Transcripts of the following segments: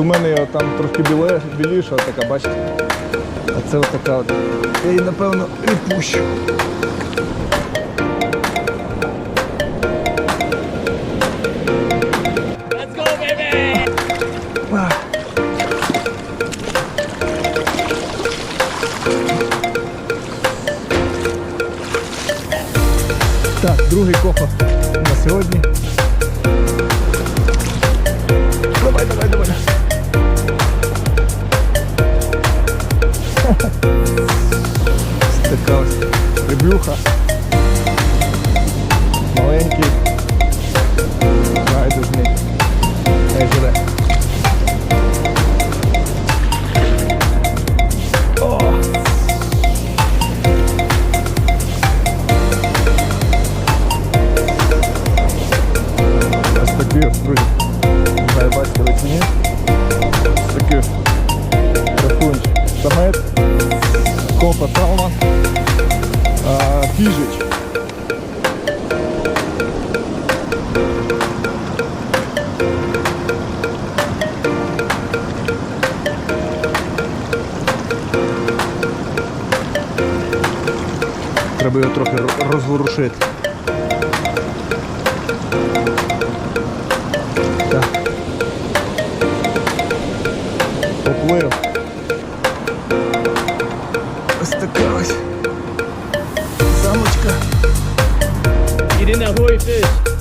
От у мене там трошки біле, біліша, така, бачите? А це от така от. Я її напевно і пущу. Так, другий кофе на сьогодні. Поплив. Ось така ось. Самочка. Eating a hoi fish.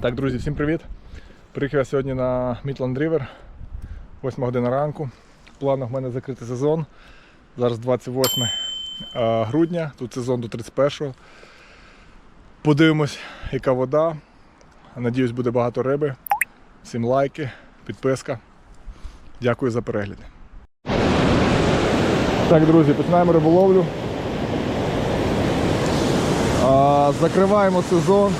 Так, друзі, всім привіт. Приїхав я сьогодні на Мітланд Рівер. 8 година ранку. В планах в мене закритий сезон. Зараз 28 е, грудня, тут сезон до 31-го. Подивимось, яка вода. Надіюсь, буде багато риби. Всім лайки, підписка. Дякую за перегляд. Так, друзі, починаємо риболовлю. Закриваємо сезон.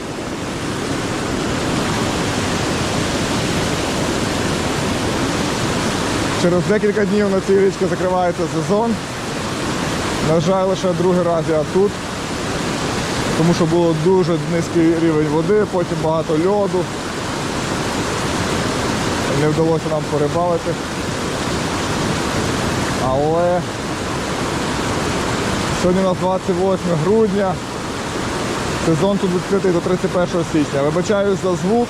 Через декілька днів на цій річці закривається сезон. На жаль, лише другий раз я тут, тому що було дуже низький рівень води, потім багато льоду. Не вдалося нам порибалити. Але сьогодні у нас 28 грудня. Сезон тут відкритий до 31 січня. Вибачаюсь за звук.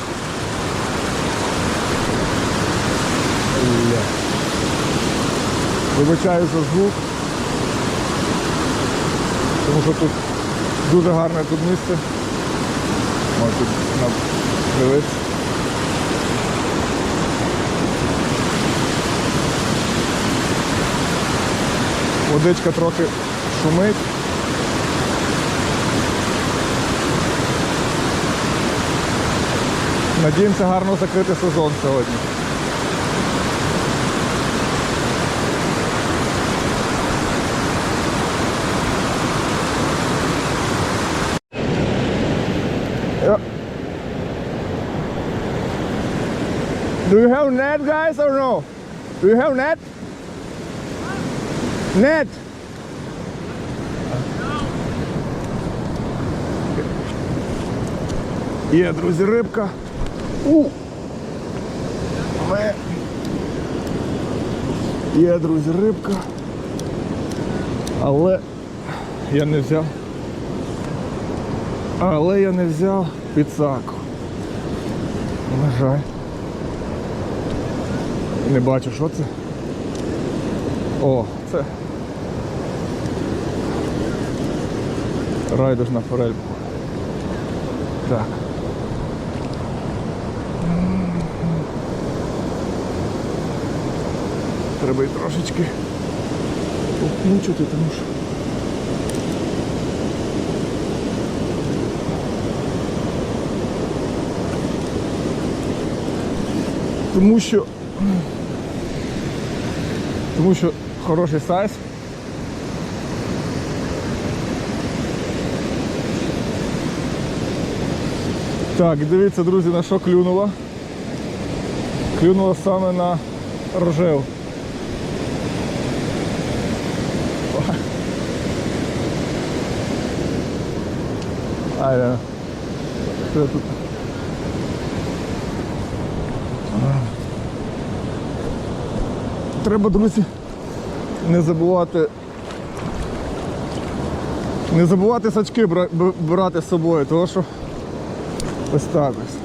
Вибачаю за звук. Тому що тут дуже гарне тут місце. Можете на- дивитися. Водичка трохи шумить. Надіємося гарно закрити сезон сьогодні. You have net, guys, or no? Do you have net? Net. Є, друзі, рибка. У. Але... Є, друзі, рибка. Але я не взяв. Але я не взяв підсаку. На жаль. Не бачу, що це. О, це. Райдужна форель. Так. Треба і трошечки попмучити, тому що. Тому що тому що хороший сайз. Так, дивіться, друзі, на що клюнуло. Клюнуло саме на рожев. Ай, да. Що тут? Треба, друзі, не забувати. Не забувати сачки брати з собою, тому що ось так ось.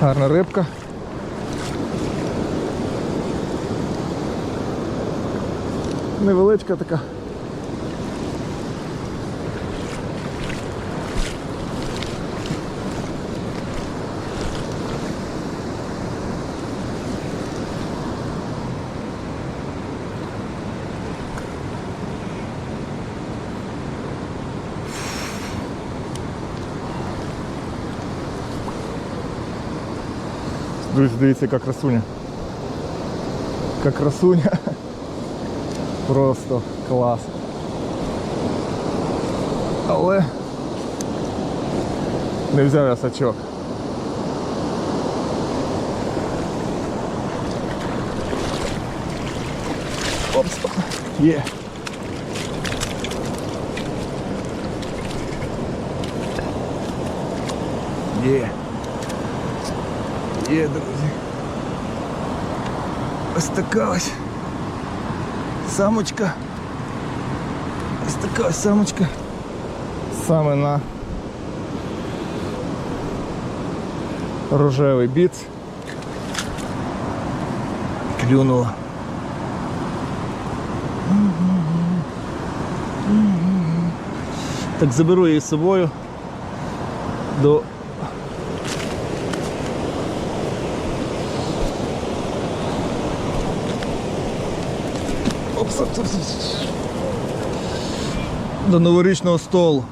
Гарна рибка. Невеличка така. Друзі, дивіться, яка красуня. Яка красуня. Просто клас. Але не взяв я сачок. Опс. Є. Є. Є, друзі. Ось така ось самочка. Ось така ось самочка. Саме на рожевий біц. Клюнула. Так заберу її з собою до До новорічного столу.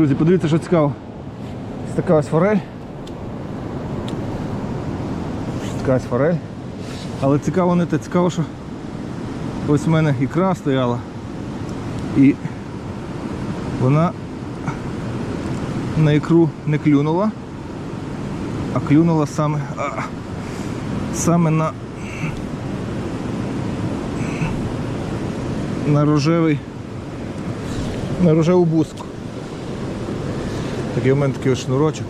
Друзі, подивіться, що цікаво. Ось така ось форель. Ось така ось форель. Але цікаво не те, цікаво, що ось в мене ікра стояла. І вона на ікру не клюнула, а клюнула саме, а, саме на, на рожевий, на рожеву буску. Такий у мене такий шнурочок.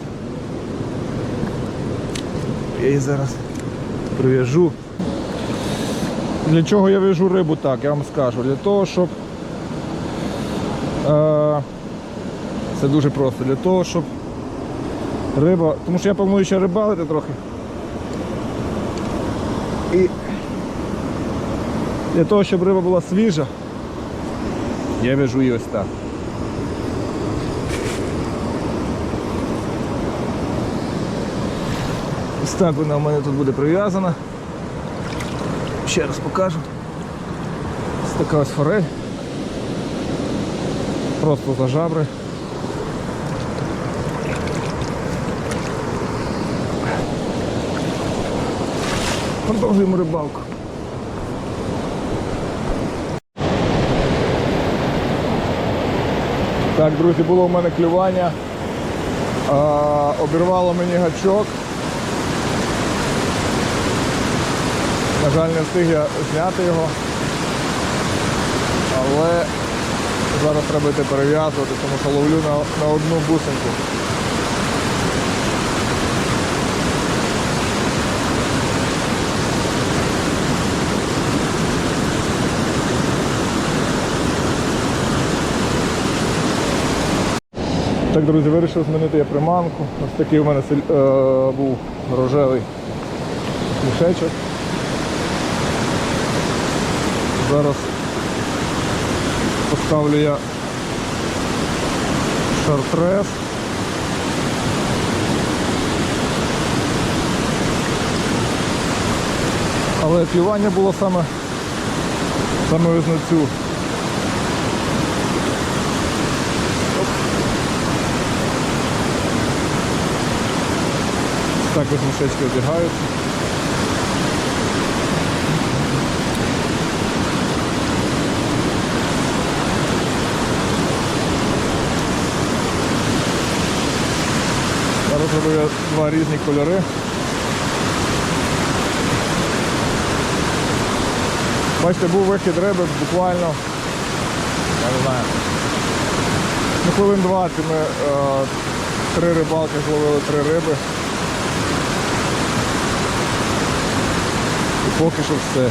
Я її зараз прив'яжу. Для чого я в'яжу рибу так, я вам скажу. Для того, щоб е, це дуже просто, для того, щоб риба, тому що я планую ще рибалити трохи. І для того, щоб риба була свіжа, я в'яжу її ось так. Ось так вона у мене тут буде прив'язана. Ще раз покажу. Ось така ось форель. Просто за жабри. Продовжуємо рибалку. Так, друзі, було в мене клювання. А, обірвало мені гачок. Жаль, не встиг я зняти його. Але зараз треба йти перев'язувати, тому що ловлю на, на одну бусинку. Так, друзі, вирішив змінити я приманку. Ось такий у мене сель- е, був рожевий мішечок. Зараз поставлю я шартрес. Але клювання було саме, саме ось на цю. Так ось мішечки одягаються. Роблю два різні кольори. Бачите, був вихід риби буквально, я не знаю, ну хвилин 20 ми е, три рибалки зловили три риби. І поки що все.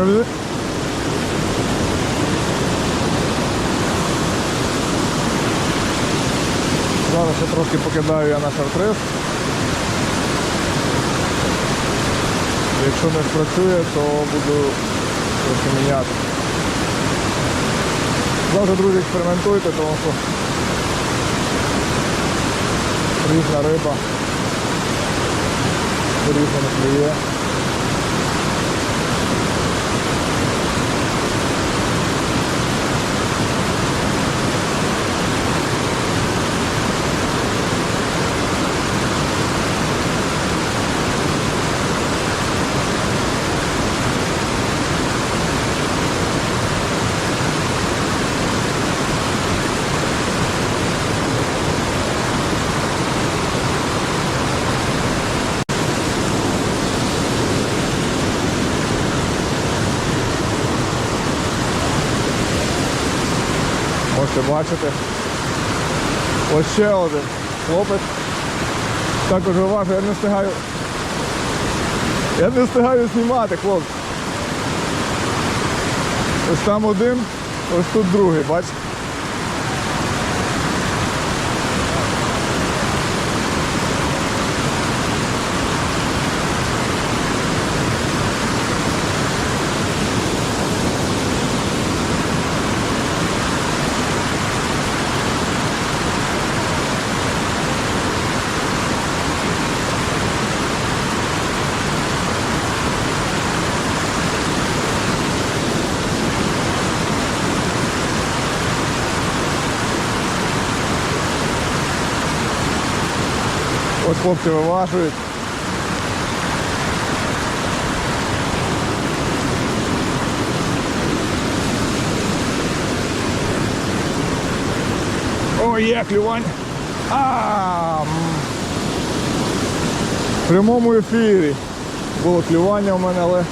Gördün? Зараз ще трошки покидаю я на шартрес. Якщо не спрацює, то буду трохи міняти. Завжди, друзі, експериментуйте, тому що різна риба, по-різному клює. Бачити. Ось ще один хлопець. Також уважно, я не встигаю. Я не встигаю знімати, хлопці. Ось там один, ось тут другий, бачите? Хлопці виважують. О, є клювань. А. В прямому ефірі було клювання у мене, але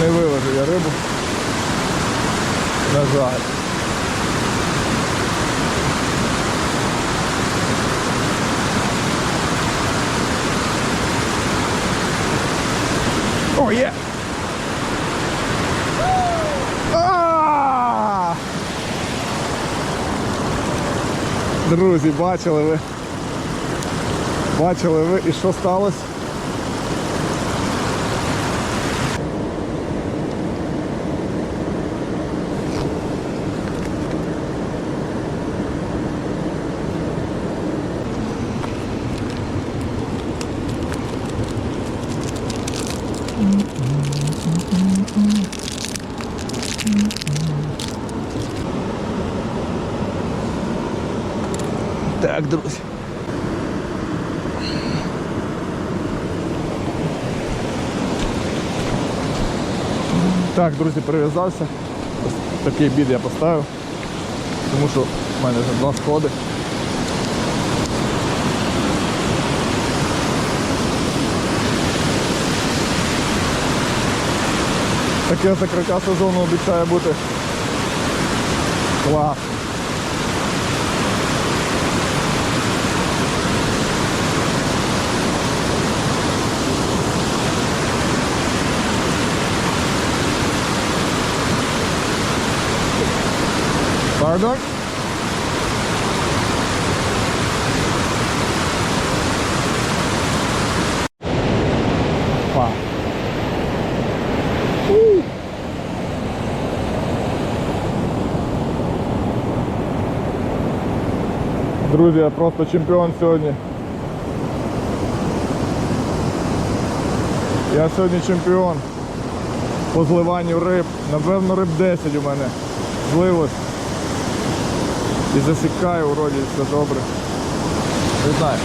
не вивезу я рибу. На жаль. Є! А! Друзі, бачили ви? Бачили ви і що сталося? Так, друзі. Так, друзі, прив'язався. Такий бід я поставив, тому що в мене вже два сходи. Таке закриття сезону обіцяє бути клас. Pardon? Па. У. Друзі, я просто чемпіон сьогодні. Я сьогодні чемпіон по зливанню риб. Напевно, риб 10 у мене злилось. І засікаю, вроді все добре. Не знаю.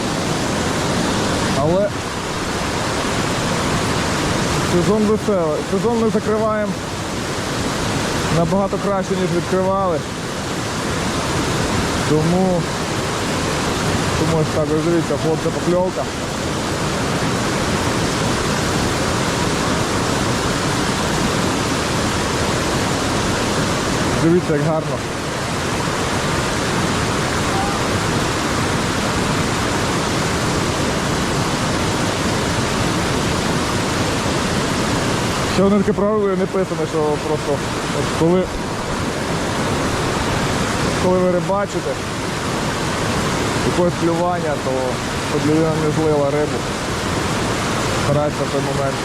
Але сезон веселий. Сезон ми закриваємо набагато краще, ніж відкривали. Тому, тому ось так, дивіться, хлопця покльовка. Дивіться, як гарно. Ще одне таке правило не писане, що просто от коли, коли ви рибачите, якогось плювання, то людина не злила рибу. Старайтеся в той момент.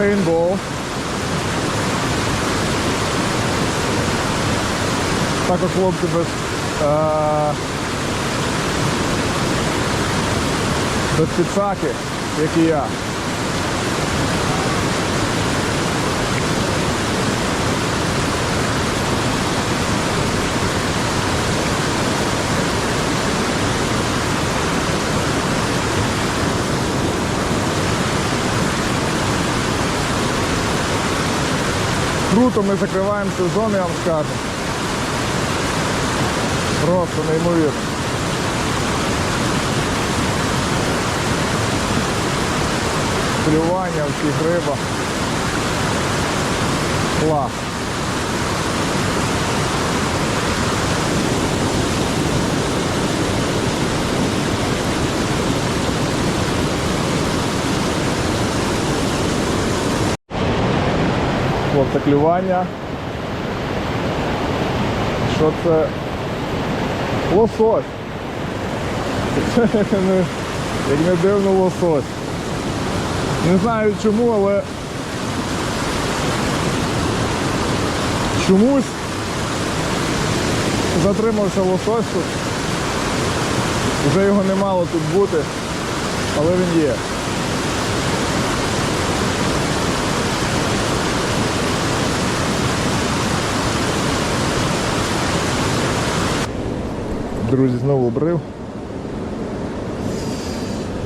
Це рейнбоу. Також хлопці без, е, без підсаки, як і я. Круто ми закриваємо сезон, я вам скажу. Просто неймовірно. В цих рибах. Клас. Клювання. Що це? Лосось. Як не дивно лосось. Не знаю чому, але чомусь затримався лосось тут. Вже його не мало тут бути, але він є. Друзі, знову обрив.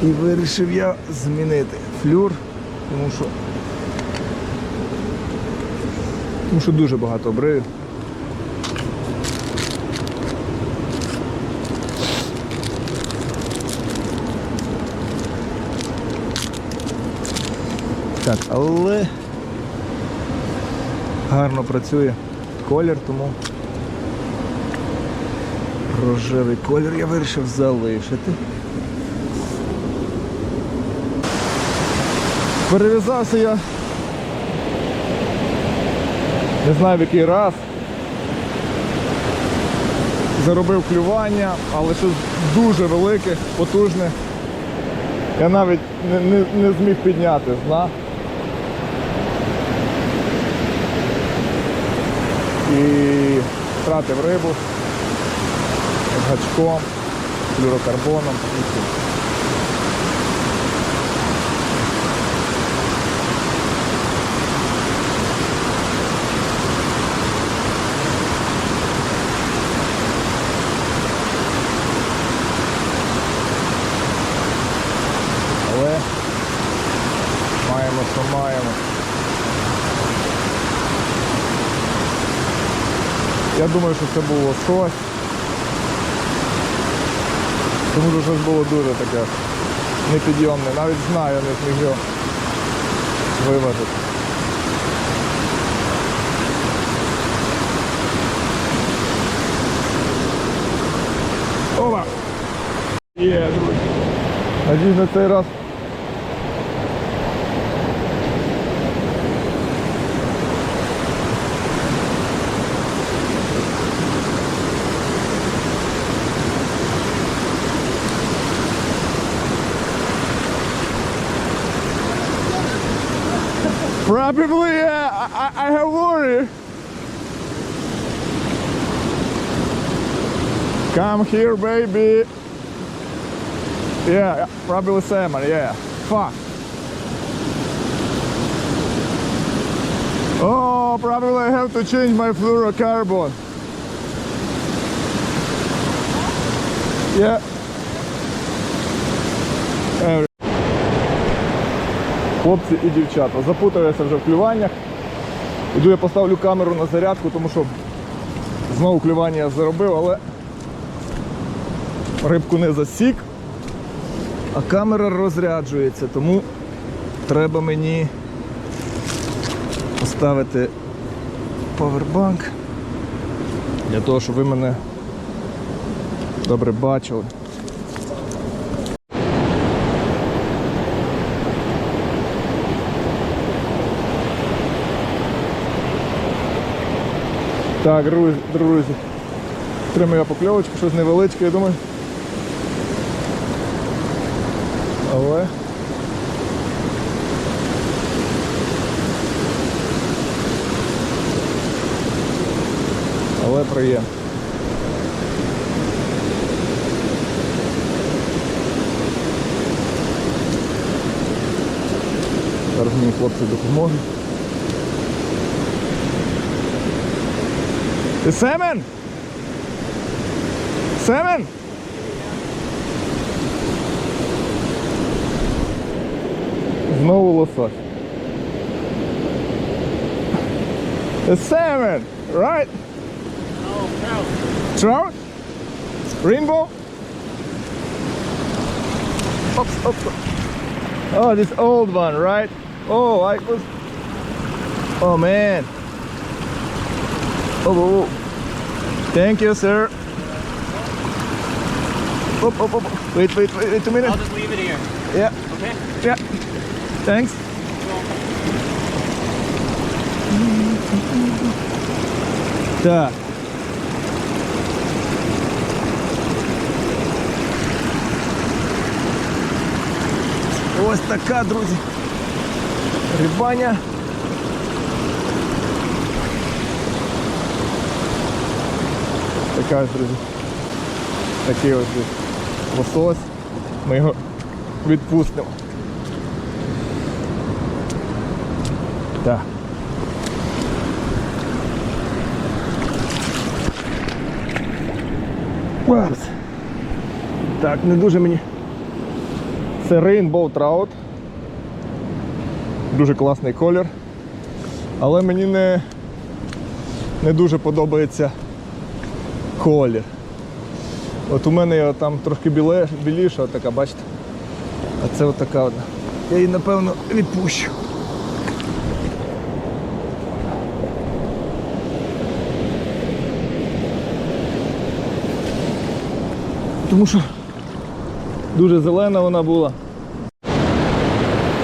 І вирішив я змінити флюр, тому що тому що дуже багато обривів. Так, але гарно працює колір, тому рожевий колір я вирішив залишити. Перев'язався я. Не знаю в який раз. Заробив клювання, але щось дуже велике, потужне. Я навіть не, не, не зміг підняти з дна. І втратив рибу гачком, флюрокарбоном і тут. Але маємо, що маємо. Я думаю, що це було щось. Тому що щось було дуже таке непідйомне. Навіть знаю, не зміг його виважити. Опа! Є, друзі. Надіюсь, на цей раз. Probably, yeah. I, I have worry. Come here, baby. Yeah, probably salmon, yeah. Fuck. Oh, probably I have to change my fluorocarbon. Yeah. Хлопці і дівчата, запутаюся вже в клюваннях. Іду я поставлю камеру на зарядку, тому що знову клювання я заробив, але рибку не засік, а камера розряджується, тому треба мені поставити павербанк для того, щоб ви мене добре бачили. Так, друзі. Тримаю я покльовочку, щось невеличке, я думаю. Але. Але приємно. Зараз мені хлопці допоможуть. The salmon? Salmon? Знову лосось. The salmon, right? Oh, trout. Trout? Rainbow? Oops, oops. Oh, this old one, right? Oh, I was. Oh man. Oh, oh, oh. Thank you, sir. Oh, oh, oh, oh. Wait, wait, wait, wait a minute. I'll just leave it here. Yeah, Okay? yeah. Thanks. Так. Ось така, друзі. Рибаня. Така друзі. Такий ось ось лосось. Ми його відпустимо. Так. Клас. Так, не дуже мені. Це Rainbow Trout. Дуже класний колір. Але мені не, не дуже подобається колір. От у мене там трошки біле, біліша, така, бачите? А це от така одна. Я її напевно відпущу. Тому що дуже зелена вона була.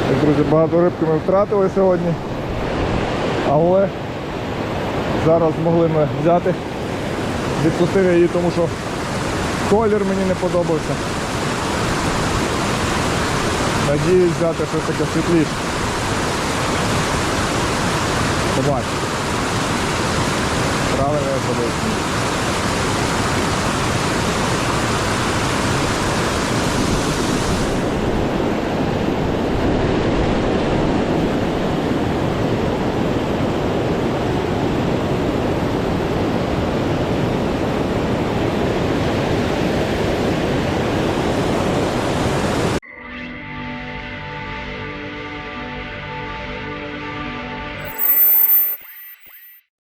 Так, друзі, багато рибки ми втратили сьогодні. Але зараз змогли ми взяти. Відпустив я її, тому що колір мені не подобався. Надіюсь взяти щось таке світліше. Побачимо. Правильно я зробив.